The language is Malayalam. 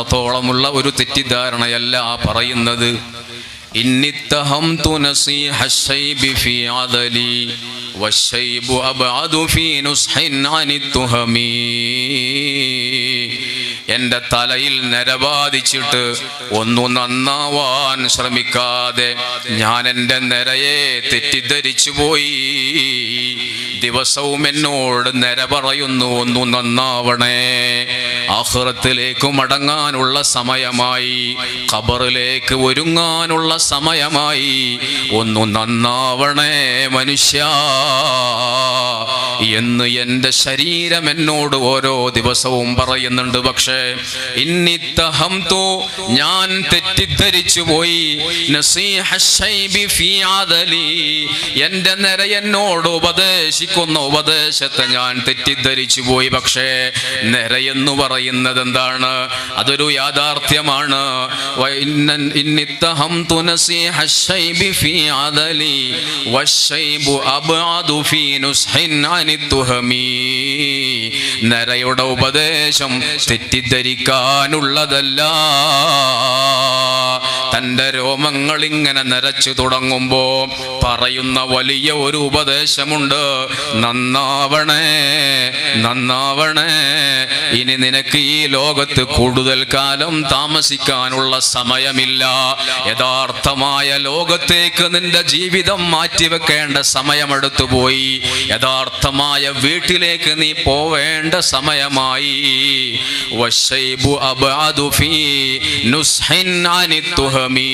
ത്തോളമുള്ള ഒരു തെറ്റിദ്ധാരണയല്ല ആ പറയുന്നത്. എന്റെ തലയിൽ നരബാധിച്ചിട്ട് ഒന്നു നന്നാവാൻ ശ്രമിക്കാതെ ഞാൻ എന്റെ നരയെ തെറ്റിദ്ധരിച്ചു പോയി. ദിവസവും എന്നോട് നര പറയുന്നു ഒന്നു നന്നാവണേ. ആഹ്റത്തിലേക്ക് മടങ്ങാനുള്ള സമയമായി ഖബറിലേക്ക് ഒരുങ്ങാനുള്ള സമയമായി. ഒന്നു നന്നാവണേ മനുഷ്യ എന്ന് എന്റെ ശരീരം എന്നോട് ഓരോ ദിവസവും പറയുന്നുണ്ട്. പക്ഷേ ഇന്നിത്തഹം തോ ഞാൻ തെറ്റിദ്ധരിച്ചു പോയി. എന്റെ നിര എന്നോട് ഉപദേശിക്കുന്ന ഉപദേശത്തെ ഞാൻ തെറ്റിദ്ധരിച്ചു പോയി. പക്ഷേ നിര എന്ന് പറയുന്നത് എന്താണ് അതൊരു യാഥാർത്ഥ്യമാണ്. നരയുടെ ഉപദേശം തെറ്റിദ്ധരിക്കാനുള്ളതല്ല. തന്റെ രോമങ്ങൾ ഇങ്ങനെ നരച്ചു തുടങ്ങുമ്പോ പറയുന്ന വലിയ ഒരു ഉപദേശമുണ്ട്. നന്നാവണേ നന്നാവണേ ഇനി നിനക്ക് ഈ ലോകത്ത് കൂടുതൽ കാലം താമസിക്കാനുള്ള സമയമില്ല. യഥാർത്ഥമായ ലോകത്തേക്ക് നിന്റെ ജീവിതം മാറ്റിവെക്കേണ്ട സമയമെടുത്തു പോയി. യഥാർത്ഥമായ വീട്ടിലേക്ക് നീ പോവേണ്ട സമയമായി. വശൈബു അബ്അദു ഫീ നുസ്ഹിൻ അനി തുഹമീ